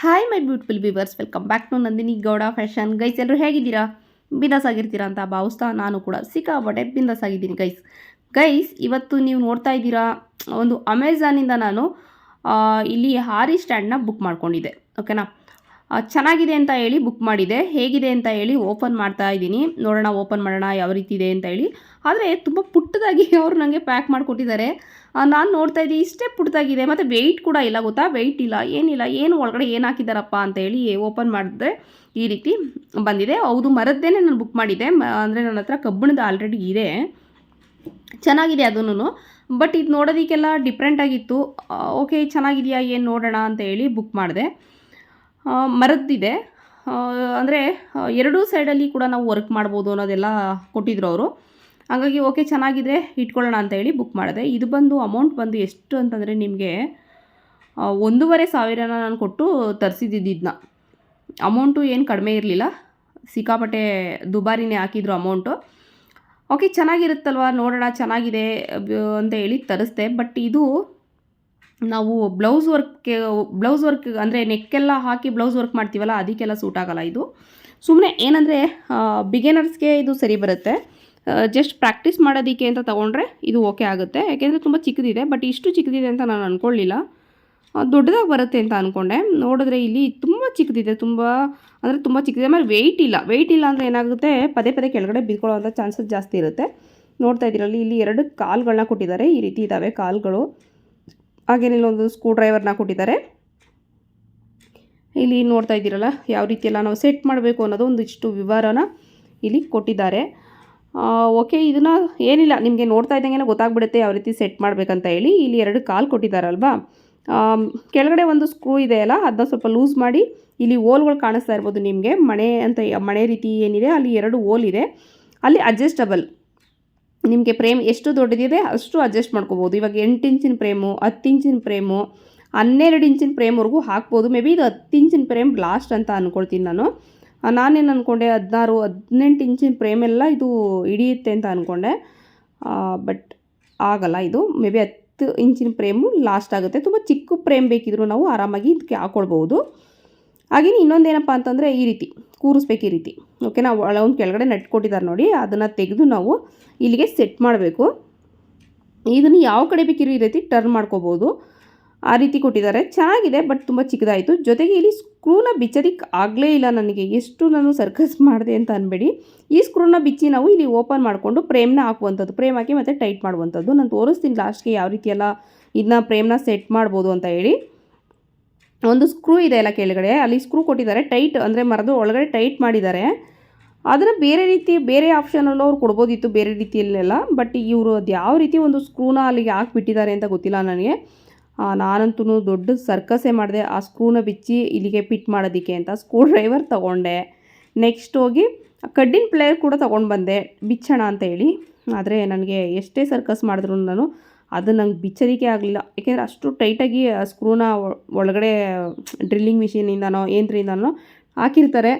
Hi my beautiful viewers welcome back to Nandini Gowda fashion guys ಎಲ್ಲರೂ ಹೇಗಿದ್ದೀರಾ? ಬಿಂದಾಸ್ ಆಗಿರ್ತೀರಾ ಅಂತ ಭಾವಿಸ್ತಾ ನಾನು ಕೂಡ ಸಿಕ್ಕಾಪಟ್ಟೆ ಬಿಂದಾಸ್ ಆಗಿದ್ದೀನಿ ಗೈಸ್ ಗೈಸ್ ಇವತ್ತು ನೀವು ನೋಡ್ತಾ ಇದ್ದೀರಾ ಒಂದು ಅಮೆಝಾನಿಂದ ನಾನು ಇಲ್ಲಿ ಹಾರಿ ಸ್ಟ್ಯಾಂಡ್ನ ಬುಕ್ ಮಾಡ್ಕೊಂಡಿದ್ದೆ. ಓಕೆನಾ ಚೆನ್ನಾಗಿದೆ ಅಂತ ಹೇಳಿ ಬುಕ್ ಮಾಡಿದೆ. ಹೇಗಿದೆ ಅಂತ ಹೇಳಿ ಓಪನ್ ಮಾಡ್ತಾ ಇದ್ದೀನಿ. ನೋಡೋಣ ಓಪನ್ ಮಾಡೋಣ ಯಾವ ರೀತಿ ಇದೆ ಅಂತ ಹೇಳಿ. ಆದರೆ ತುಂಬ ಪುಟ್ಟದಾಗಿ ಅವರು ನನಗೆ ಪ್ಯಾಕ್ ಮಾಡಿಕೊಟ್ಟಿದ್ದಾರೆ. ನಾನು ನೋಡ್ತಾ ಇದ್ದೀನಿ. ಇಷ್ಟೇ ಪುಟ್ಟದಾಗಿದೆ. ಮತ್ತು ವೆಯ್ಟ್ ಕೂಡ ಇಲ್ಲ ಗೊತ್ತಾ? ವೆಯ್ಟ್ ಇಲ್ಲ, ಏನಿಲ್ಲ, ಏನು ಒಳಗಡೆ ಏನು ಹಾಕಿದ್ದಾರಪ್ಪ ಅಂತ ಹೇಳಿ ಓಪನ್ ಮಾಡಿದ್ರೆ ಈ ರೀತಿ ಬಂದಿದೆ. ಹೌದು ಮರದ್ದೇ ನಾನು ಬುಕ್ ಮಾಡಿದ್ದೆ. ಅಂದರೆ ನನ್ನ ಹತ್ರ ಕಬ್ಬಿಣದ ಆಲ್ರೆಡಿ ಇದೆ. ಚೆನ್ನಾಗಿದೆ ಅದನ್ನು. ಬಟ್ ಇದು ನೋಡೋದಕ್ಕೆಲ್ಲ ಡಿಫ್ರೆಂಟಾಗಿತ್ತು ಓಕೆ ಚೆನ್ನಾಗಿದೆಯಾ, ಏನು ನೋಡೋಣ ಅಂತ ಹೇಳಿ ಬುಕ್ ಮಾಡಿದೆ. ಮರದ್ದಿದೆ. ಅಂದರೆ ಎರಡೂ ಸೈಡಲ್ಲಿ ಕೂಡ ನಾವು ವರ್ಕ್ ಮಾಡ್ಬೋದು ಅನ್ನೋದೆಲ್ಲ ಕೊಟ್ಟಿದ್ರು ಅವರು. ಹಾಗಾಗಿ ಓಕೆ ಚೆನ್ನಾಗಿದ್ರೆ ಇಟ್ಕೊಳ್ಳೋಣ ಅಂತ ಹೇಳಿ ಬುಕ್ ಮಾಡಿದೆ. ಇದು ಬಂದು ಅಮೌಂಟ್ ಬಂದು ಎಷ್ಟು ಅಂತಂದರೆ ನಿಮಗೆ ಒಂದೂವರೆ ಸಾವಿರನ ನಾನು ಕೊಟ್ಟು ತರಿಸಿದ್ದಿದ್ದನ್ನ ಅಮೌಂಟು ಏನು ಕಡಿಮೆ ಇರಲಿಲ್ಲ. ಸಿಕ್ಕಾಪಟ್ಟೆ ದುಬಾರಿನೇ ಹಾಕಿದ್ರು ಅಮೌಂಟು ಓಕೆ ಚೆನ್ನಾಗಿರುತ್ತಲ್ವ? ನೋಡೋಣ, ಚೆನ್ನಾಗಿದೆ ಅಂತ ಹೇಳಿ ತರಿಸ್ದೆ. ಬಟ್ ಇದು ನಾವು ಬ್ಲೌಸ್ ವರ್ಕ್ಗೆ ಬ್ಲೌಸ್ ವರ್ಕ್ ಅಂದರೆ ನೆಕ್ಕೆಲ್ಲ ಹಾಕಿ ಬ್ಲೌಸ್ ವರ್ಕ್ ಮಾಡ್ತೀವಲ್ಲ, ಅದಕ್ಕೆಲ್ಲ ಸೂಟ್ ಆಗೋಲ್ಲ ಇದು. ಸುಮ್ಮನೆ ಏನಂದರೆ ಬಿಗಿನರ್ಸ್ಗೆ ಇದು ಸರಿ ಬರುತ್ತೆ. ಜಸ್ಟ್ ಪ್ರಾಕ್ಟೀಸ್ ಮಾಡೋದಕ್ಕೆ ಅಂತ ತೊಗೊಂಡ್ರೆ ಇದು ಓಕೆ ಆಗುತ್ತೆ. ಯಾಕೆಂದರೆ ತುಂಬ ಚಿಕ್ಕದಿದೆ ಬಟ್ ಇಷ್ಟು ಚಿಕ್ಕದಿದೆ ಅಂತ ನಾನು ಅಂದ್ಕೊಳ್ಳಿಲ್ಲ ದೊಡ್ಡದಾಗಿ ಬರುತ್ತೆ ಅಂತ ಅಂದ್ಕೊಂಡೆ ನೋಡಿದ್ರೆ ಇಲ್ಲಿ ತುಂಬ ಚಿಕ್ಕದಿದೆ, ತುಂಬ, ಅಂದರೆ ತುಂಬ ಚಿಕ್ಕದಿದೆ. ಆಮೇಲೆ ವೆಯ್ಟ್ ಇಲ್ಲ. ವೆಯ್ಟ್ ಇಲ್ಲ ಅಂದರೆ ಏನಾಗುತ್ತೆ, ಪದೇ ಪದೇ ಕೆಳಗಡೆ ಬಿದ್ಕೊಳ್ಳೋವಂಥ ಚಾನ್ಸಸ್ ಜಾಸ್ತಿ ಇರುತ್ತೆ. ನೋಡ್ತಾ ಇದ್ದೀರಲ್ಲಿ, ಇಲ್ಲಿ ಎರಡು ಕಾಲುಗಳನ್ನ ಕೊಟ್ಟಿದ್ದಾರೆ. ಈ ರೀತಿ ಇದ್ದಾವೆ ಕಾಲ್ಗಳು. ಹಾಗೇನೆ ಇಲ್ಲೊಂದು ಸ್ಕ್ರೂ ಡ್ರೈವರ್ನ ಕೊಟ್ಟಿದ್ದಾರೆ. ಇಲ್ಲಿ ನೋಡ್ತಾ ಇದ್ದೀರಲ್ಲ, ಯಾವ ರೀತಿ ಎಲ್ಲ ನಾವು ಸೆಟ್ ಮಾಡಬೇಕು ಅನ್ನೋದು ಒಂದಿಷ್ಟು ವಿವರನ ಇಲ್ಲಿ ಕೊಟ್ಟಿದ್ದಾರೆ. ಓಕೆ ಇದನ್ನು ಏನಿಲ್ಲ, ನಿಮಗೆ ನೋಡ್ತಾ ಇದ್ದಂಗೆ ಗೊತ್ತಾಗ್ಬಿಡುತ್ತೆ ಯಾವ ರೀತಿ ಸೆಟ್ ಮಾಡಬೇಕಂತ ಹೇಳಿ. ಇಲ್ಲಿ ಎರಡು ಕಾಲು ಕೊಟ್ಟಿದ್ದಾರಲ್ವಾ? ಕೆಳಗಡೆ ಒಂದು ಸ್ಕ್ರೂ ಇದೆ ಅಲ್ಲ, ಅದನ್ನ ಸ್ವಲ್ಪ ಲೂಸ್ ಮಾಡಿ ಇಲ್ಲಿ ಓಲ್ಗಳು ಕಾಣಿಸ್ತಾ ಇರ್ಬೋದು ನಿಮಗೆ. ಮಣೆ ಅಂತ, ಮಣೆ ರೀತಿ ಏನಿದೆ, ಅಲ್ಲಿ ಎರಡು ಓಲ್ ಇದೆ. ಅಲ್ಲಿ ಅಡ್ಜಸ್ಟಬಲ್ ನಿಮಗೆ ಪ್ರೇಮ್ ಎಷ್ಟು ದೊಡ್ಡದಿದೆ ಅಷ್ಟು ಅಡ್ಜಸ್ಟ್ ಮಾಡ್ಕೋಬೋದು. ಇವಾಗ ಎಂಟು ಇಂಚಿನ ಪ್ರೇಮು, ಹತ್ತು ಇಂಚಿನ ಪ್ರೇಮು, ಹನ್ನೆರಡು ಇಂಚಿನ ಪ್ರೇಮ್ವರೆಗೂ ಹಾಕ್ಬೋದು. ಮೇ ಬಿ ಇದು ಹತ್ತು ಇಂಚಿನ ಪ್ರೇಮ್ ಲಾಸ್ಟ್ ಅಂತ ಅಂದ್ಕೊಳ್ತೀನಿ ನಾನು. ನಾನೇನು ಅಂದ್ಕೊಂಡೆ ಹದಿನಾರು, ಹದಿನೆಂಟು ಇಂಚಿನ ಪ್ರೇಮೆಲ್ಲ ಇದು ಹಿಡಿಯುತ್ತೆ ಅಂತ ಅಂದ್ಕೊಂಡೆ ಬಟ್ ಆಗಲ್ಲ ಇದು. ಮೇ ಬಿ ಹತ್ತು ಇಂಚಿನ ಪ್ರೇಮು ಲಾಸ್ಟ್ ಆಗುತ್ತೆ. ತುಂಬ ಚಿಕ್ಕ ಪ್ರೇಮ್ ಬೇಕಿದ್ರು ನಾವು ಆರಾಮಾಗಿ ಇದಕ್ಕೆ ಹಾಕ್ಕೊಳ್ಬೋದು ಹಾಗೆಯೇ ಇನ್ನೊಂದೇನಪ್ಪ ಅಂತಂದರೆ ಈ ರೀತಿ. ಕೂರಿಸ್ಬೇಕು ಈ ರೀತಿ. ಓಕೆನಾ ಒಳಗೊಂದು ಕೆಳಗಡೆ ನಟ್ ಕೊಟ್ಟಿದ್ದಾರೆ ನೋಡಿ, ಅದನ್ನು ತೆಗೆದು ನಾವು ಇಲ್ಲಿಗೆ ಸೆಟ್ ಮಾಡಬೇಕು. ಇದನ್ನು ಯಾವ ಕಡೆ ಬೇಕಿರೋ ಈ ರೀತಿ ಟರ್ನ್ ಮಾಡ್ಕೋಬೋದು. ಆ ರೀತಿ ಕೊಟ್ಟಿದ್ದಾರೆ. ಚೆನ್ನಾಗಿದೆ ಬಟ್ ತುಂಬ ಚಿಕ್ಕದಾಯಿತು. ಜೊತೆಗೆ ಇಲ್ಲಿ ಸ್ಕ್ರೂನ ಬಿಚ್ಚೋದಕ್ಕೆ ಆಗಲೇ ಇಲ್ಲ ನನಗೆ. ಎಷ್ಟು ನಾನು ಸರ್ಕಸ್ ಮಾಡಿದೆ ಅಂತ ಅನ್ಬೇಡಿ. ಈ ಸ್ಕ್ರೂನ ಬಿಚ್ಚಿ ನಾವು ಇಲ್ಲಿ ಓಪನ್ ಮಾಡಿಕೊಂಡು ಪ್ರೇಮ್ನ ಹಾಕುವಂಥದ್ದು ಪ್ರೇಮ್ ಹಾಕಿ ಮತ್ತು ಟೈಟ್ ಮಾಡುವಂಥದ್ದು. ನಾನು ತೋರಿಸ್ತೀನಿ ಲಾಸ್ಟ್ಗೆ ಯಾವ ರೀತಿ ಎಲ್ಲ ಇದನ್ನ ಪ್ರೇಮ್ನ ಸೆಟ್ ಮಾಡ್ಬೋದು ಅಂತ ಹೇಳಿ. ಒಂದು ಸ್ಕ್ರೂ ಇದೆ ಅಲ್ಲ ಕೆಳಗಡೆ, ಅಲ್ಲಿ ಸ್ಕ್ರೂ ಕೊಟ್ಟಿದ್ದಾರೆ ಟೈಟ್ ಅಂದರೆ ಮರದು ಒಳಗಡೆ ಟೈಟ್ ಮಾಡಿದ್ದಾರೆ. ಅದನ್ನು ಬೇರೆ ರೀತಿ, ಬೇರೆ ಆಪ್ಷನಲ್ಲೂ ಅವ್ರು ಕೊಡ್ಬೋದಿತ್ತು, ಬೇರೆ ರೀತಿಯಲ್ಲೆಲ್ಲ ಬಟ್ ಇವರು ಅದು ಯಾವ ರೀತಿ ಒಂದು ಸ್ಕ್ರೂನ ಅಲ್ಲಿಗೆ ಹಾಕ್ಬಿಟ್ಟಿದ್ದಾರೆ ಅಂತ ಗೊತ್ತಿಲ್ಲ ನನಗೆ. ನಾನಂತೂ ದೊಡ್ಡ ಸರ್ಕಸೇ ಮಾಡಿದೆ, ಆ ಸ್ಕ್ರೂನ ಬಿಚ್ಚಿ ಇಲ್ಲಿಗೆ ಫಿಟ್ ಮಾಡೋದಕ್ಕೆ ಅಂತ ಸ್ಕ್ರೂ ಡ್ರೈವರ್ ತೊಗೊಂಡೆ. ನೆಕ್ಸ್ಟ್ ಹೋಗಿ ಕಡ್ಡಿನ ಪ್ಲೇಯರ್ ಕೂಡ ತೊಗೊಂಡು ಬಂದೆ, ಬಿಚ್ಚೋಣ ಅಂತ ಹೇಳಿ. ಆದರೆ ನನಗೆ ಎಷ್ಟೇ ಸರ್ಕಸ್ ಮಾಡಿದ್ರು ನಾನು ಅದು ನಂಗೆ ಬಿಚ್ಚರಿಕೆ ಆಗಲಿಲ್ಲ. ಏಕೆಂದರೆ ಅಷ್ಟು ಟೈಟಾಗಿ, ಆ ಸ್ಕ್ರೂನ ಒಳಗಡೆ ಡ್ರಿಲ್ಲಿಂಗ್ ಮಿಷಿನಿಂದನೋ ಏನ್ರಿಂದನೋ ಹಾಕಿರ್ತಾರೆ.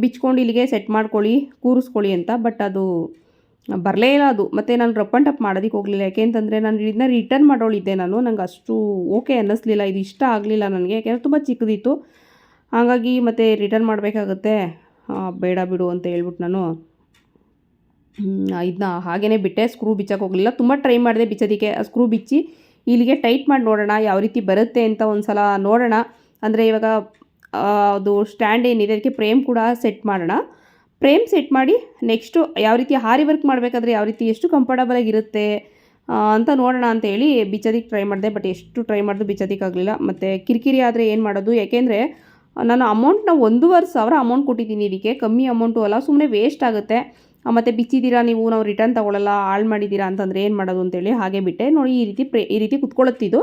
ಬಿಚ್ಕೊಂಡು ಇಲ್ಲಿಗೆ ಸೆಟ್ ಮಾಡ್ಕೊಳ್ಳಿ, ಕೂರಿಸ್ಕೊಳ್ಳಿ ಅಂತ. ಬಟ್ ಅದು ಬರಲೇ ಇಲ್ಲ ಅದು. ಮತ್ತು ನಾನು ರಪ್ ಆ್ಯಂಡ್ ಟಪ್ ಮಾಡೋದಕ್ಕೆ ಹೋಗಲಿಲ್ಲ. ಯಾಕೆಂತಂದರೆ ನಾನು ಇದನ್ನ ರಿಟರ್ನ್ ಮಾಡೋಳಿದ್ದೆ ನಾನು. ನಂಗೆ ಅಷ್ಟು ಓಕೆ ಅನ್ನಿಸ್ಲಿಲ್ಲ. ಇದು ಇಷ್ಟ ಆಗಲಿಲ್ಲ ನನಗೆ. ಯಾಕೆಂದರೆ ತುಂಬ ಚಿಕ್ಕದಿತ್ತು. ಹಾಗಾಗಿ ಮತ್ತೆ ರಿಟರ್ನ್ ಮಾಡಬೇಕಾಗುತ್ತೆ. ಬೇಡ ಬಿಡು ಅಂತ ಹೇಳ್ಬಿಟ್ಟು ನಾನು ಇದನ್ನ ಹಾಗೇ ಬಿಟ್ಟೆ ಸ್ಕ್ರೂ ಬಿಚ್ಚಕ್ಕೆ ಹೋಗಲಿಲ್ಲ. ತುಂಬ ಟ್ರೈ ಮಾಡಿದೆ ಬಿಚ್ಚೋದಕ್ಕೆ. ಸ್ಕ್ರೂ ಬಿಚ್ಚಿ ಇಲ್ಲಿಗೆ ಟೈಟ್ ಮಾಡಿ ನೋಡೋಣ, ಯಾವ ರೀತಿ ಬರುತ್ತೆ ಅಂತ ಒಂದು ಸಲ ನೋಡೋಣ. ಅಂದರೆ ಇವಾಗ ಅದು ಸ್ಟ್ಯಾಂಡ್ ಏನಿದೆ, ಅದಕ್ಕೆ ಫ್ರೇಮ್ ಕೂಡ ಸೆಟ್ ಮಾಡೋಣ. ಫ್ರೇಮ್ ಸೆಟ್ ಮಾಡಿ ನೆಕ್ಸ್ಟು ಯಾವ ರೀತಿ ಹಾರಿ ವರ್ಕ್ ಮಾಡಬೇಕಾದ್ರೆ ಯಾವ ರೀತಿ ಎಷ್ಟು ಕಂಫರ್ಟಬಲಾಗಿ ಇರುತ್ತೆ ಅಂತ ನೋಡೋಣ ಅಂತ ಹೇಳಿ ಬಿಚ್ಚೋದಕ್ಕೆ ಟ್ರೈ ಮಾಡಿದೆ. ಬಟ್ ಎಷ್ಟು ಟ್ರೈ ಮಾಡಿದ್ರು ಬಿಚ್ಚೋದಕ್ಕಾಗಲಿಲ್ಲ ಮತ್ತು ಕಿರಿಕಿರಿ ಆದರೆ ಏನು ಮಾಡೋದು? ಯಾಕೆಂದರೆ, ನಾನು ಅಮೌಂಟ್ನ ಒಂದೂವರೆ ಸಾವಿರ ಅಮೌಂಟ್ ಕೊಟ್ಟಿದ್ದೀನಿ ಇದಕ್ಕೆ. ಕಮ್ಮಿ ಅಮೌಂಟು ಅಲ್ಲ ಸುಮ್ಮನೆ ವೇಸ್ಟ್ ಆಗುತ್ತೆ. ಮತ್ತು ಬಿಚ್ಚಿದ್ದೀರಾ ನೀವು, ನಾವು ರಿಟರ್ನ್ ತೊಗೊಳ್ಳಲ್ಲ ಹಾಳು ಮಾಡಿದ್ದೀರಾ ಅಂತಂದರೆ ಏನು ಮಾಡೋದು ಅಂತೇಳಿ ಹಾಗೆ ಬಿಟ್ಟೆ. ನೋಡಿ, ಈ ರೀತಿ ಪ್ರೇ, ಈ ರೀತಿ ಕುತ್ಕೊಳ್ಳುತ್ತಿದ್ದು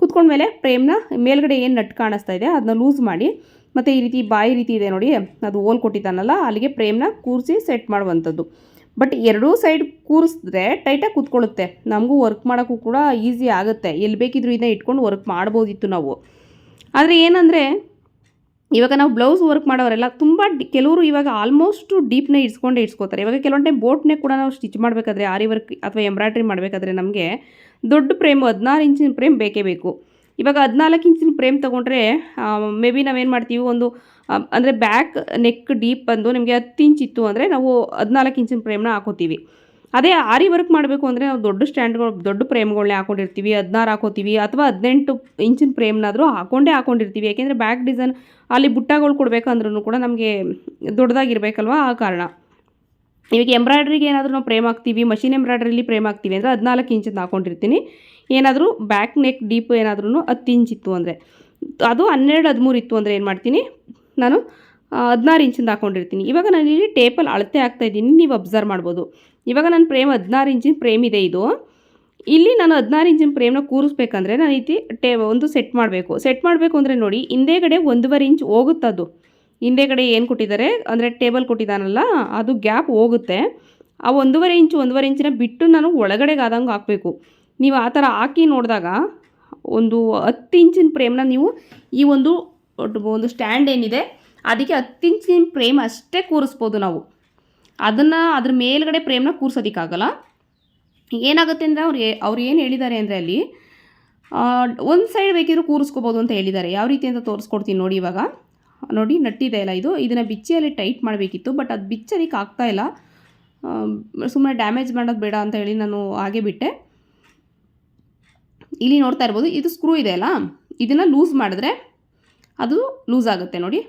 ಕುತ್ಕೊಂಡ್ಮೇಲೆ ಪ್ರೇಮ್ನ ಮೇಲ್ಗಡೆ ಏನು ನಟ್ ಕಾಣಿಸ್ತಾ ಇದೆ ಅದನ್ನ ಲೂಸ್ ಮಾಡಿ, ಮತ್ತು ಈ ರೀತಿ ಬಾಯಿ ರೀತಿ ಇದೆ ನೋಡಿ, ಅದು ಓಲ್ ಕೊಟ್ಟಿದ್ದಾನಲ್ಲ, ಅಲ್ಲಿಗೆ ಪ್ರೇಮ್ನ ಕೂರಿಸಿ ಸೆಟ್ ಮಾಡುವಂಥದ್ದು. ಬಟ್ ಎರಡೂ ಸೈಡ್ ಕೂರಿಸಿದ್ರೆ ಟೈಟಾಗಿ ಕೂತ್ಕೊಳ್ಳುತ್ತೆ ನಮಗೂ ವರ್ಕ್ ಮಾಡೋಕ್ಕೂ ಕೂಡ ಈಸಿ ಆಗುತ್ತೆ. ಎಲ್ಲಿ ಬೇಕಿದ್ರೂ ಇದನ್ನ ಇಟ್ಕೊಂಡು ವರ್ಕ್ ಮಾಡ್ಬೋದಿತ್ತು ನಾವು. ಆದರೆ ಏನಂದರೆ ಇವಾಗ ನಾವು ಬ್ಲೌಸ್ ವರ್ಕ್ ಮಾಡೋರೆಲ್ಲ ತುಂಬ ಕೆಲವರು ಇವಾಗ ಆಲ್ಮೋಸ್ಟು ಡೀಪ್ನೇ ಇಡ್ಸ್ಕೊಂಡೇ ಇಡ್ಸ್ಕೋತಾರೆ. ಇವಾಗ ಕೆಲವೊಂದು ಟೈಮ್ ಬೋಟ್ನೇ ಕೂಡ ನಾವು ಸ್ಟಿಚ್ ಮಾಡಬೇಕಾದ್ರೆ ಆರಿ ವರ್ಕ್ ಅಥವಾ ಎಂಬ್ರಾಯ್ಡ್ರಿ ಮಾಡಬೇಕಾದ್ರೆ ನಮಗೆ ದೊಡ್ಡ ಫ್ರೇಮು ಹದಿನಾರು ಇಂಚಿನ ಫ್ರೇಮ್ ಬೇಕೇ ಬೇಕು. ಇವಾಗ ಹದಿನಾಲ್ಕು ಇಂಚಿನ ಫ್ರೇಮ್ ತೊಗೊಂಡ್ರೆ ಮೇ ಬಿ ನಾವೇನು ಮಾಡ್ತೀವಿ ಒಂದು ಅಂದರೆ ಬ್ಯಾಕ್ ನೆಕ್ ಡೀಪ್ ಬಂದು ನಿಮಗೆ ಹತ್ತು ಇಂಚ್ ಇತ್ತು ಅಂದರೆ ನಾವು ಹದಿನಾಲ್ಕು ಇಂಚಿನ ಫ್ರೇಮ್ನ ಹಾಕೋತೀವಿ. ಅದೇ ಆರಿ ವರ್ಕ್ ಮಾಡಬೇಕು ಅಂದರೆ ನಾವು ದೊಡ್ಡ ಸ್ಟ್ಯಾಂಡ್ಗಳು ದೊಡ್ಡ ಫ್ರೇಮ್ಗಳನ್ನೇ ಹಾಕೊಂಡಿರ್ತೀವಿ ಹದಿನಾರು ಹಾಕೋತೀವಿ, ಅಥವಾ ಹದಿನೆಂಟು ಇಂಚಿನ ಪ್ರೇಮ್ನಾದರೂ ಹಾಕೊಂಡೇ ಹಾಕೊಂಡಿರ್ತೀವಿ. ಯಾಕೆಂದರೆ ಬ್ಯಾಕ್ ಡಿಸೈನ್ ಅಲ್ಲಿ ಬುಟ್ಟಗಳು ಕೊಡಬೇಕಂದ್ರೂ ಕೂಡ ನಮಗೆ ದೊಡ್ಡದಾಗಿರ್ಬೇಕಲ್ವ ಆ ಕಾರಣ. ಇವಾಗ ಎಂಬ್ರಾಯ್ಡ್ರಿಗೆ ಏನಾದರೂ ನಾವು ಪ್ರೇಮ್ ಹಾಕ್ತೀವಿ ಮಷಿನ್ ಎಂಬ್ರಾಯ್ಡ್ರಿಲಿ ಫ್ರೇಮ್ ಹಾಕ್ತೀವಿ ಅಂದರೆ ಹದಿನಾಲ್ಕು ಇಂಚಿಂದ ಹಾಕೊಂಡಿರ್ತೀನಿ. ಏನಾದರೂ ಬ್ಯಾಕ್ ನೆಕ್ ಡೀಪ್ ಏನಾದ್ರೂ ಹತ್ತು ಇಂಚಿತ್ತು ಅಂದರೆ. ಅದು ಹನ್ನೆರಡು, ಹದಿಮೂರು ಇತ್ತು ಅಂದರೆ ಏನು ಮಾಡ್ತೀನಿ ನಾನು? ಹದಿನಾರು ಇಂಚಿಂದ ಹಾಕೊಂಡಿರ್ತೀನಿ. ಇವಾಗ ನಾನು ಇಲ್ಲಿ ಟೇಪಲ್ಲಿ ಅಳತೆ ಆಗ್ತಾ ಇದ್ದೀನಿ. ನೀವು ಅಬ್ಸರ್ವ್ ಮಾಡ್ಬೋದು. ಇವಾಗ ನನ್ನ ಪ್ರೇಮ್ ಹದಿನಾರು ಇಂಚಿನ ಪ್ರೇಮ್ ಇದೆ ಇದು. ಇಲ್ಲಿ ನಾನು ಹದಿನಾರು ಇಂಚಿನ ಪ್ರೇಮ್ನ ಕೂರಿಸ್ಬೇಕಂದ್ರೆ ನಾನು ರೀತಿ ಟೇ ಒಂದು ಸೆಟ್ ಮಾಡಬೇಕು. ಸೆಟ್ ಮಾಡಬೇಕು ಅಂದರೆ ನೋಡಿ ಹಿಂದೆಗಡೆ ಒಂದೂವರೆ ಇಂಚ್ ಹೋಗುತ್ತದು ಹಿಂದೆಗಡೆ ಏನು ಕೊಟ್ಟಿದ್ದಾರೆ? ಅಂದರೆ ಟೇಬಲ್ ಕೊಟ್ಟಿದ್ದಾನಲ್ಲ, ಅದು ಗ್ಯಾಪ್ ಹೋಗುತ್ತೆ. ಆ ಒಂದೂವರೆ ಇಂಚು, ಒಂದೂವರೆ ಇಂಚಿನ ಬಿಟ್ಟು ನಾನು ಒಳಗಡೆಗೆ ಆದಂಗೆ ಹಾಕಬೇಕು. ನೀವು ಆ ಥರ ಹಾಕಿ ನೋಡಿದಾಗ ಒಂದು ಹತ್ತು ಇಂಚಿನ ಪ್ರೇಮ್ನ ನೀವು ಈ ಒಂದು ಒಂದು ಸ್ಟ್ಯಾಂಡ್ ಏನಿದೆ ಅದಕ್ಕೆ ಹತ್ತು ಇಂಚಿನ ಫ್ರೇಮ್ ಅಷ್ಟೇ ಕೂರಿಸ್ಬೋದು ನಾವು. ಅದನ್ನು ಅದ್ರ ಮೇಲ್ಗಡೆ ಪ್ರೇಮ್ನ ಕೂರ್ಸೋದಕ್ಕಾಗಲ್ಲ. ಏನಾಗುತ್ತೆ ಅಂದರೆ ಅವ್ರು ಅವ್ರು ಏನು ಹೇಳಿದ್ದಾರೆ ಅಂದರೆ ಅಲ್ಲಿ ಒಂದು ಸೈಡ್ ಬೇಕಿದ್ರೂ ಕೂರಿಸ್ಕೋಬೋದು ಅಂತ ಹೇಳಿದ್ದಾರೆ. ಯಾವ ರೀತಿ ಅಂತ ತೋರಿಸ್ಕೊಡ್ತೀನಿ ನೋಡಿ ಇವಾಗ. ನೋಡಿ, ನಟ್ಟಿದೆ ಅಲ್ಲ ಇದು. ಇದನ್ನು ಬಿಚ್ಚಿಯಲ್ಲಿ ಟೈಟ್ ಮಾಡಬೇಕಿತ್ತು ಬಟ್ ಅದು ಬಿಚ್ಚೋದಕ್ಕೆ ಆಗ್ತಾ ಇಲ್ಲ. ಸುಮ್ಮನೆ ಡ್ಯಾಮೇಜ್ ಮಾಡೋದು ಬೇಡ ಅಂತ ಹೇಳಿ ನಾನು ಹಾಗೆ ಬಿಟ್ಟೆ. ಇಲ್ಲಿ ನೋಡ್ತಾ ಇರ್ಬೋದು, ಇದು ಸ್ಕ್ರೂ ಇದೆ ಅಲ್ಲ. ಇದನ್ನು ಲೂಸ್ ಮಾಡಿದ್ರೆ ಅದು ಲೂಸ್ ಆಗುತ್ತೆ ನೋಡಿ.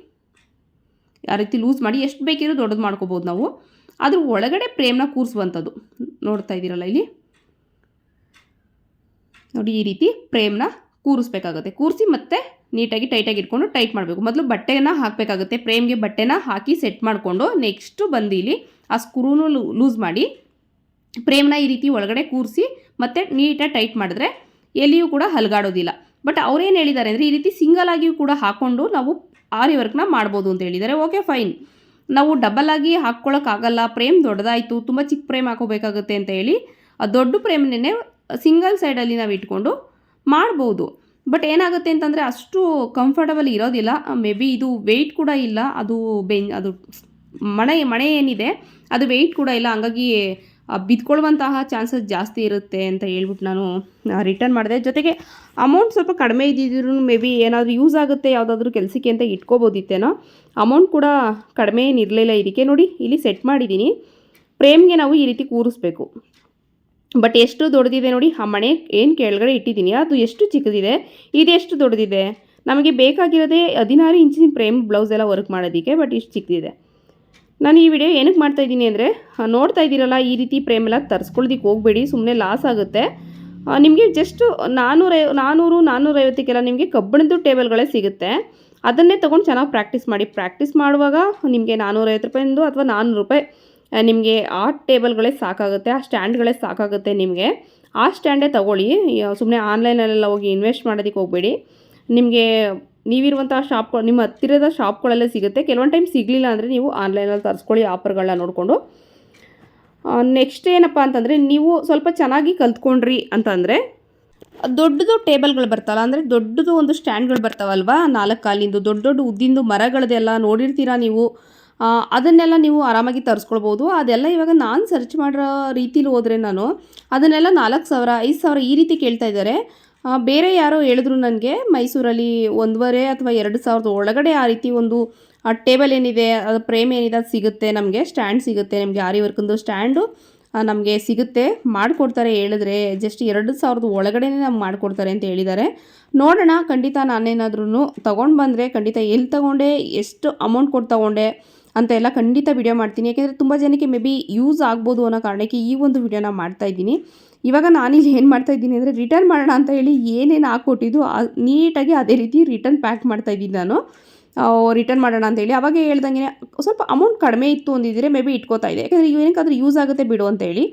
ಆ ರೀತಿ ಲೂಸ್ ಮಾಡಿ ಎಷ್ಟು ಬೇಕಿರೋ ದೊಡ್ಡದು ಮಾಡ್ಕೋಬೋದು ನಾವು. ಅದ್ರ ಒಳಗಡೆ ಪ್ರೇಮ್ನ ಕೂರಿಸುವಂಥದ್ದು. ನೋಡ್ತಾ ಇದ್ದೀರಲ್ಲ ಇಲ್ಲಿ? ನೋಡಿ, ಈ ರೀತಿ ಪ್ರೇಮ್ನ ಕೂರಿಸ್ಬೇಕಾಗುತ್ತೆ. ಕೂರಿಸಿ ಮತ್ತೆ ನೀಟಾಗಿ ಟೈಟಾಗಿ ಇಟ್ಕೊಂಡು ಟೈಟ್ ಮಾಡಬೇಕು. ಮೊದಲು ಬಟ್ಟೆನ ಹಾಕಬೇಕಾಗುತ್ತೆ. ಪ್ರೇಮ್ಗೆ ಬಟ್ಟೆನ ಹಾಕಿ ಸೆಟ್ ಮಾಡಿಕೊಂಡು ನೆಕ್ಸ್ಟು ಬಂದು ಇಲ್ಲಿ ಆ ಸ್ಕ್ರೂನು ಲೂಸ್ ಮಾಡಿ ಪ್ರೇಮ್ನ ಈ ರೀತಿ ಒಳಗಡೆ ಕೂರಿಸಿ ಮತ್ತೆ ನೀಟಾಗಿ ಟೈಟ್ ಮಾಡಿದ್ರೆ ಎಲ್ಲಿಯೂ ಕೂಡ ಹಲಗಾಡೋದಿಲ್ಲ. ಬಟ್ ಅವ್ರೇನು ಹೇಳಿದ್ದಾರೆ ಅಂದರೆ ಈ ರೀತಿ ಸಿಂಗಲ್ ಆಗಿಯೂ ಕೂಡ ಹಾಕ್ಕೊಂಡು ನಾವು ಆರಿ ವರ್ಕ್ನ ಮಾಡ್ಬೋದು ಅಂತ ಹೇಳಿದ್ದಾರೆ. ಓಕೆ ಫೈನ್ ನಾವು ಡಬಲ್ ಆಗಿ ಹಾಕ್ಕೊಳ್ಳೋಕ್ಕಾಗಲ್ಲ ಪ್ರೇಮ್ ದೊಡ್ಡದಾಯಿತು. ತುಂಬ ಚಿಕ್ಕ ಪ್ರೇಮ್ ಹಾಕೋಬೇಕಾಗುತ್ತೆ ಅಂತ ಹೇಳಿ, ಆ ದೊಡ್ಡ ಪ್ರೇಮ್ನೇ ಸಿಂಗಲ್ ಸೈಡಲ್ಲಿ ನಾವು ಇಟ್ಕೊಂಡು ಮಾಡ್ಬೋದು. ಬಟ್ ಏನಾಗುತ್ತೆ ಅಂತಂದರೆ ಅಷ್ಟು ಕಂಫರ್ಟಬಲ್ ಇರೋದಿಲ್ಲ. ಮೇ ಬಿ ಇದು ವೆಯ್ಟ್ ಕೂಡ ಇಲ್ಲ. ಅದು ಬೆನ್, ಅದು ಮಣೆ ಮಣೆ ಏನಿದೆ, ಅದು ವೆಯ್ಟ್ ಕೂಡ ಇಲ್ಲ. ಹಂಗಾಗಿ ಬಿದ್ಕೊಳ್ಳುವಂತಹ ಚಾನ್ಸಸ್ ಜಾಸ್ತಿ ಇರುತ್ತೆ ಅಂತ ಹೇಳ್ಬಿಟ್ಟು ನಾನು ರಿಟರ್ನ್ ಮಾಡಿದೆ. ಜೊತೆಗೆ ಅಮೌಂಟ್ ಸ್ವಲ್ಪ ಕಡಿಮೆ ಇದ್ದಿದ್ರು ಮೇ ಬಿ ಏನಾದರೂ ಯೂಸ್ ಆಗುತ್ತೆ, ಯಾವುದಾದ್ರೂ ಕೆಲಸಕ್ಕೆ ಅಂತ ಇಟ್ಕೋಬೋದಿತ್ತೇನೋ ಅಮೌಂಟ್ ಕೂಡ ಕಡಿಮೆ ಏನಿರಲಿಲ್ಲ ಇದಕ್ಕೆ. ನೋಡಿ, ಇಲ್ಲಿ ಸೆಟ್ ಮಾಡಿದ್ದೀನಿ. ಪ್ರೇಮ್ಗೆ ನಾವು ಈ ರೀತಿ ಕೂರಿಸ್ಬೇಕು. ಬಟ್ ಎಷ್ಟು ದೊಡ್ಡದಿದೆ ನೋಡಿ, ಆ ಮಣೆ ಏನು ಕೆಳಗಡೆ ಇಟ್ಟಿದ್ದೀನಿ, ಅದು ಎಷ್ಟು ಚಿಕ್ಕದಿದೆ ಇದೆಷ್ಟು ದೊಡ್ಡದಿದೆ? ನಮಗೆ ಬೇಕಾಗಿರೋದೇ ಹದಿನಾರು ಇಂಚಿನ ಪ್ರೇಮ್ ಬ್ಲೌಸ್ ಎಲ್ಲ ವರ್ಕ್ ಮಾಡೋದಕ್ಕೆ ಬಟ್ ಇಷ್ಟು ಚಿಕ್ಕದಿದೆ. ನಾನು ಈ ವಿಡಿಯೋ ಏನಕ್ಕೆ ಮಾಡ್ತಾ ಇದ್ದೀನಿ ಅಂದರೆ ನೋಡ್ತಾ ಇದ್ದೀರಲ್ಲ, ಈ ರೀತಿ ಪ್ರೇಮೆಲ್ಲ ಎಲ್ಲ ತರಿಸ್ಕೊಳ್ಳೋದಕ್ಕೆ ಹೋಗಬೇಡಿ ಸುಮ್ಮನೆ ಲಾಸ್ ಆಗುತ್ತೆ. ನಿಮಗೆ ಜಸ್ಟ್ ನಾನ್ನೂರ ನಾನ್ನೂರು ನಾನ್ನೂರೈವತ್ತಕ್ಕೆಲ್ಲ ನಿಮಗೆ ಕಬ್ಬಿಣದ್ದು ಟೇಬಲ್ಗಳೇ ಸಿಗುತ್ತೆ. ಅದನ್ನೇ ತೊಗೊಂಡು ಚೆನ್ನಾಗಿ ಪ್ರಾಕ್ಟೀಸ್ ಮಾಡಿ. ಪ್ರಾಕ್ಟೀಸ್ ಮಾಡುವಾಗ ನಿಮಗೆ ನಾನ್ನೂರೈವತ್ತು ರೂಪಾಯಿಂದು ಅಥವಾ ನಾನ್ನೂರು ರೂಪಾಯಿ ನಿಮಗೆ ಆ ಟೇಬಲ್ಗಳೇ ಸಾಕಾಗುತ್ತೆ, ಆ ಸ್ಟ್ಯಾಂಡ್ಗಳೇ ಸಾಕಾಗುತ್ತೆ ನಿಮಗೆ. ಆ ಸ್ಟ್ಯಾಂಡೇ ತೊಗೊಳ್ಳಿ. ಸುಮ್ಮನೆ ಆನ್ಲೈನಲ್ಲೆಲ್ಲ ಹೋಗಿ ಇನ್ವೆಸ್ಟ್ ಮಾಡೋದಕ್ಕೆ ಹೋಗಬೇಡಿ. ನಿಮಗೆ ನೀವಿರುವಂತಹ ಶಾಪ್ಗಳು ನಿಮ್ಮ ಹತ್ತಿರದ ಶಾಪ್ಗಳಲ್ಲೇ ಸಿಗುತ್ತೆ. ಕೆಲವೊಂದು ಟೈಮ್ ಸಿಗಲಿಲ್ಲ ಅಂದರೆ ನೀವು ಆನ್ಲೈನಲ್ಲಿ ತರಿಸ್ಕೊಳ್ಳಿ ಆಫರ್ಗಳನ್ನ ನೋಡಿಕೊಂಡು. ನೆಕ್ಸ್ಟ್ ಏನಪ್ಪ ಅಂತಂದರೆ ನೀವು ಸ್ವಲ್ಪ ಚೆನ್ನಾಗಿ ಕಲ್ತ್ಕೊಂಡ್ರಿ ಅಂತಂದರೆ, ದೊಡ್ಡದು ಟೇಬಲ್ಗಳು ಬರ್ತಾವಲ್ಲ, ಅಂದರೆ ದೊಡ್ಡದು ಒಂದು ಸ್ಟ್ಯಾಂಡ್ಗಳು ಬರ್ತಾವಲ್ವಾ ನಾಲ್ಕು ಕಾಲಿಂದು ದೊಡ್ಡ ದೊಡ್ಡ ಉದ್ದಿಂದು ಮರಗಳದೆಲ್ಲ ನೋಡಿರ್ತೀರಾ ನೀವು? ಅದನ್ನೆಲ್ಲ ನೀವು ಆರಾಮಾಗಿ ತರಿಸ್ಕೊಳ್ಬೋದು. ಅದೆಲ್ಲ ಇವಾಗ ನಾನು ಸರ್ಚ್ ಮಾಡಿರೋ ರೀತಿಲಿ ಹೋದರೆ ನಾನು, ಅದನ್ನೆಲ್ಲ ನಾಲ್ಕು ಸಾವಿರ, ಐದು ಸಾವಿರ ಈ ರೀತಿ ಕೇಳ್ತಾ ಇದ್ದಾರೆ. ಬೇರೆ ಯಾರೋ ಹೇಳಿದ್ರು ನನಗೆ, ಮೈಸೂರಲ್ಲಿ ಒಂದೂವರೆ ಅಥವಾ ಎರಡು ಸಾವಿರದ ಒಳಗಡೆ ಆ ರೀತಿ ಒಂದು, ಆ ಟೇಬಲ್ ಏನಿದೆ ಅದು ಪ್ರೇಮ್ ಏನಿದೆ, ಅದು ಸಿಗುತ್ತೆ ನಮಗೆ, ಸ್ಟ್ಯಾಂಡ್ ಸಿಗುತ್ತೆ, ನಿಮಗೆ ಆರಿ ವರ್ಕಿಂದು ಸ್ಟ್ಯಾಂಡು ನಮಗೆ ಸಿಗುತ್ತೆ, ಮಾಡಿಕೊಡ್ತಾರೆ ಹೇಳಿದ್ರೆ ಜಸ್ಟ್ ಎರಡು ಸಾವಿರದ ಒಳಗಡೆ ನಮ್ಗೆ ಮಾಡಿಕೊಡ್ತಾರೆ ಅಂತ ಹೇಳಿದ್ದಾರೆ. ನೋಡೋಣ, ಖಂಡಿತ ನಾನೇನಾದ್ರೂ ತೊಗೊಂಡು ಬಂದರೆ, ಖಂಡಿತ ಎಲ್ಲಿ ತೊಗೊಂಡೆ, ಎಷ್ಟು ಅಮೌಂಟ್ ಕೊಟ್ಟು ತೊಗೊಂಡೆ ಅಂತ ಎಲ್ಲ ಖಂಡಿತ ವಿಡಿಯೋ ಮಾಡ್ತೀನಿ. ಯಾಕೆಂದರೆ ತುಂಬ ಜನಕ್ಕೆ ಮೇ ಬಿ ಯೂಸ್ ಆಗ್ಬೋದು ಅನ್ನೋ ಕಾರಣಕ್ಕೆ ಈ ಒಂದು ವಿಡಿಯೋನ ಮಾಡ್ತಾ ಇದ್ದೀನಿ. ಇವಾಗ ನಾನಿಲ್ಲಿ ಏನು ಮಾಡ್ತಾ ಇದ್ದೀನಿ ಅಂದರೆ ರಿಟರ್ನ್ ಮಾಡೋಣ ಅಂತ ಹೇಳಿ ಏನೇನು ಹಾಕ್ಕೊಟ್ಟಿದ್ದು ನೀಟಾಗಿ ಅದೇ ರೀತಿ ರಿಟರ್ನ್ ಪ್ಯಾಕ್ ಮಾಡ್ತಾ ಇದ್ದೀನಿ ನಾನು. ರಿಟರ್ನ್ ಮಾಡೋಣ ಅಂತೇಳಿ ಅವಾಗ ಹೇಳ್ದಂಗೆ ಸ್ವಲ್ಪ ಅಮೌಂಟ್ ಕಡಿಮೆ ಇತ್ತು ಅಂದಿದ್ದರೆ ಮೇ ಬಿ ಇಟ್ಕೋತಾ ಇದೆ ಯಾಕಂದರೆ ಏನಕ್ಕಾದ್ರೂ ಯೂಸ್ ಆಗುತ್ತೆ ಬಿಡು ಅಂತ ಹೇಳಿ.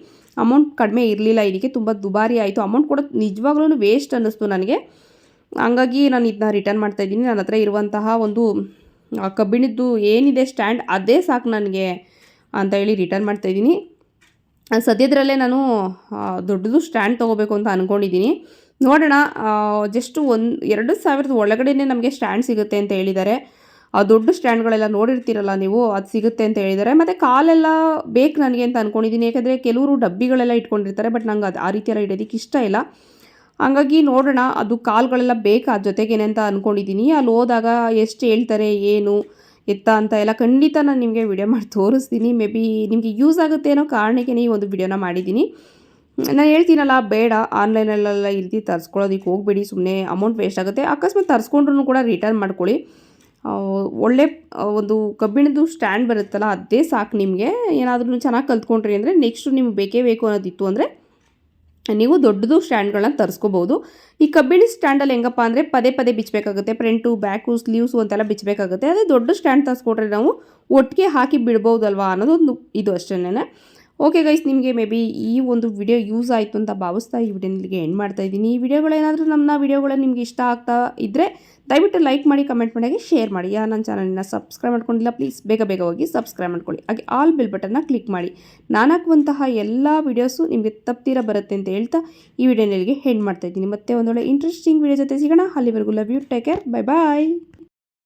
ಅಮೌಂಟ್ ಕಡಿಮೆ ಇರಲಿಲ್ಲ ಇದಕ್ಕೆ ತುಂಬ ದುಬಾರಿ ಆಯಿತು. ಅಮೌಂಟ್ ಕೂಡ ನಿಜವಾಗ್ಲೂ ವೇಸ್ಟ್ ಅನ್ನಿಸ್ತು ನನಗೆ. ಹಂಗಾಗಿ ನಾನು ಇದನ್ನ ರಿಟರ್ನ್ ಮಾಡ್ತಾ ಇದ್ದೀನಿ. ನನ್ನ ಹತ್ರ ಇರುವಂತಹ ಒಂದು ಕಬ್ಬಿಣದ್ದು ಏನಿದೆ ಸ್ಟ್ಯಾಂಡ್ ಅದೇ ಸಾಕು ನನಗೆ ಅಂತ ಹೇಳಿ ರಿಟರ್ನ್ ಮಾಡ್ತಾ ಇದ್ದೀನಿ. ಸದ್ಯದರಲ್ಲೇ ನಾನು ದೊಡ್ಡದು ಸ್ಟ್ಯಾಂಡ್ ತೊಗೋಬೇಕು ಅಂತ ಅಂದ್ಕೊಂಡಿದ್ದೀನಿ ನೋಡೋಣ ಜಸ್ಟ್ ಒಂದು, ಎರಡು ಸಾವಿರದ ಒಳಗಡೆನೇ ನಮಗೆ ಸ್ಟ್ಯಾಂಡ್ ಸಿಗುತ್ತೆ ಅಂತ ಹೇಳಿದ್ದಾರೆ ಆ ದೊಡ್ಡ ಸ್ಟ್ಯಾಂಡ್ಗಳೆಲ್ಲ ನೋಡಿರ್ತೀರಲ್ಲ ನೀವು, ಅದು ಸಿಗುತ್ತೆ ಅಂತ ಹೇಳಿದ್ದಾರೆ ಮತ್ತು ಕಾಲೆಲ್ಲ ಬೇಕು ನನಗೆ ಅಂತ ಅಂದ್ಕೊಂಡಿದ್ದೀನಿ ಯಾಕಂದರೆ ಕೆಲವರು ಡಬ್ಬಿಗಳೆಲ್ಲ ಇಟ್ಕೊಂಡಿರ್ತಾರೆ ಬಟ್ ನಂಗೆ ಅದು ಆ ರೀತಿ ಎಲ್ಲ ಇಡೋದಕ್ಕೆ ಇಷ್ಟ ಇಲ್ಲ. ಹಂಗಾಗಿ ನೋಡೋಣ, ಅದು ಕಾಲ್ಗಳೆಲ್ಲ ಬೇಕಾ ಜೊತೆಗೇನೆ ಅಂತ ಅಂದ್ಕೊಂಡಿದ್ದೀನಿ ಅಲ್ಲಿ ಹೋದಾಗ ಎಷ್ಟು ಹೇಳ್ತಾರೆ, ಏನು? ಎತ್ತ ಅಂತ ಎಲ್ಲ ಖಂಡಿತ ನಾನು ನಿಮಗೆ ವಿಡಿಯೋ ಮಾಡಿ ತೋರಿಸ್ತೀನಿ. ಮೇ ಬಿ ನಿಮಗೆ ಯೂಸ್ ಆಗುತ್ತೆ ಅನ್ನೋ ಕಾರಣಕ್ಕೆ ಈ ಒಂದು ವಿಡಿಯೋನ ಮಾಡಿದ್ದೀನಿ. ನಾನು ಹೇಳ್ತೀನಲ್ಲ, ಬೇಡ. ಆನ್ಲೈನಲ್ಲೆಲ್ಲ ರೀತಿ ತರಿಸ್ಕೊಳ್ಳೋದಕ್ಕೆ ಹೋಗಬೇಡಿ ಸುಮ್ಮನೆ ಅಮೌಂಟ್ ವೇಸ್ಟ್ ಆಗುತ್ತೆ. ಅಕಸ್ಮಾತ್ ತರಿಸ್ಕೊಂಡ್ರೂ ಕೂಡ ರಿಟರ್ನ್ ಮಾಡ್ಕೊಳ್ಳಿ. ಒಳ್ಳೆ ಒಂದು ಕಬ್ಬಿಣದ್ದು ಸ್ಟ್ಯಾಂಡ್ ಬರುತ್ತಲ್ಲ ಅದೇ ಸಾಕು ನಿಮಗೆ. ಏನಾದ್ರೂ ಚೆನ್ನಾಗಿ ಕಲ್ತ್ಕೊಂಡ್ರಿ ಅಂದರೆ ನೆಕ್ಸ್ಟು ನಿಮ್ಗೆ ಬೇಕೇ ಬೇಕು ಅನ್ನೋದಿತ್ತು ಅಂದರೆ ನೀವು ದೊಡ್ಡದು ಸ್ಟ್ಯಾಂಡ್ಗಳನ್ನ ತರಿಸ್ಕೋಬೋದು. ಈ ಕಬ್ಬಿಣಿ ಸ್ಟ್ಯಾಂಡಲ್ಲಿ ಹೆಂಗಪ್ಪ ಅಂದರೆ ಪದೇ ಪದೇ ಬಿಚ್ಚಬೇಕಾಗುತ್ತೆ ಫ್ರಂಟು, ಬ್ಯಾಕು, ಸ್ಲೀವ್ಸು ಅಂತೆಲ್ಲ ಬಿಚ್ಚಬೇಕಾಗುತ್ತೆ ಅದೇ ದೊಡ್ಡ ಸ್ಟ್ಯಾಂಡ್ ತರಿಸ್ಕೊಟ್ರೆ ನಾವು ಒಟ್ಟಿಗೆ ಹಾಕಿ ಬಿಡ್ಬೋದಲ್ವಾ ಅನ್ನೋದೊಂದು ಇದು ಅಷ್ಟೇನೆ. ಓಕೆ ಗೈಸ್ ನಿಮಗೆ ಮೇ ಬಿ ಈ ಒಂದು ವಿಡಿಯೋ ಯೂಸ್ ಆಯಿತು ಅಂತ ಭಾವಿಸ್ತಾ ಈ ವಿಡಿಯೋನಿಗೆ ಎಂಡ್ ಮಾಡ್ತಾ ಇದ್ದೀನಿ. ಈ ವಿಡಿಯೋಗಳೇನಾದರೂ ನಮ್ಮ ವಿಡಿಯೋಗಳು ನಿಮ್ಗೆ ಇಷ್ಟ ಆಗ್ತಾ ಇದ್ದರೆ ದಯವಿಟ್ಟು ಲೈಕ್ ಮಾಡಿ ಕಮೆಂಟ್ ಮಾಡಿ ಶೇರ್ ಮಾಡಿ. ಯಾ ನನ್ನ ಚಾನಲ್ನ ಸಬ್ಸ್ಕ್ರೈಬ್ ಮಾಡ್ಕೊಂಡಿಲ್ಲ ಪ್ಲೀಸ್ ಬೇಗ ಬೇಗ ಹೋಗಿ ಸಬ್ಸ್ಕ್ರೈಬ್ ಮಾಡ್ಕೊಳ್ಳಿ. ಹಾಗೆ ಆಲ್ ಬಿಲ್ ಬಟನ್ನ ಕ್ಲಿಕ್ ಮಾಡಿ. ನಾನು ಹಾಕುವಂತಹ ಎಲ್ಲ ವಿಡಿಯೋಸು ನಿಮಗೆ ತಪ್ತೀರ ಬರುತ್ತೆ ಅಂತ ಹೇಳ್ತಾ ಈ ವಿಡಿಯೋನಲ್ಲಿಗೆ ಹೆಂಡ್ ಮಾಡ್ತಾ ಇದ್ದೀನಿ. ಮತ್ತೆ ಒಂದೊಳ್ಳೆ ಇಂಟ್ರೆಸ್ಟಿಂಗ್ ವಿಡಿಯೋ ಜೊತೆ ಸಿಗೋಣ. ಅಲ್ಲಿವರೆಗೂ love you take care bye bye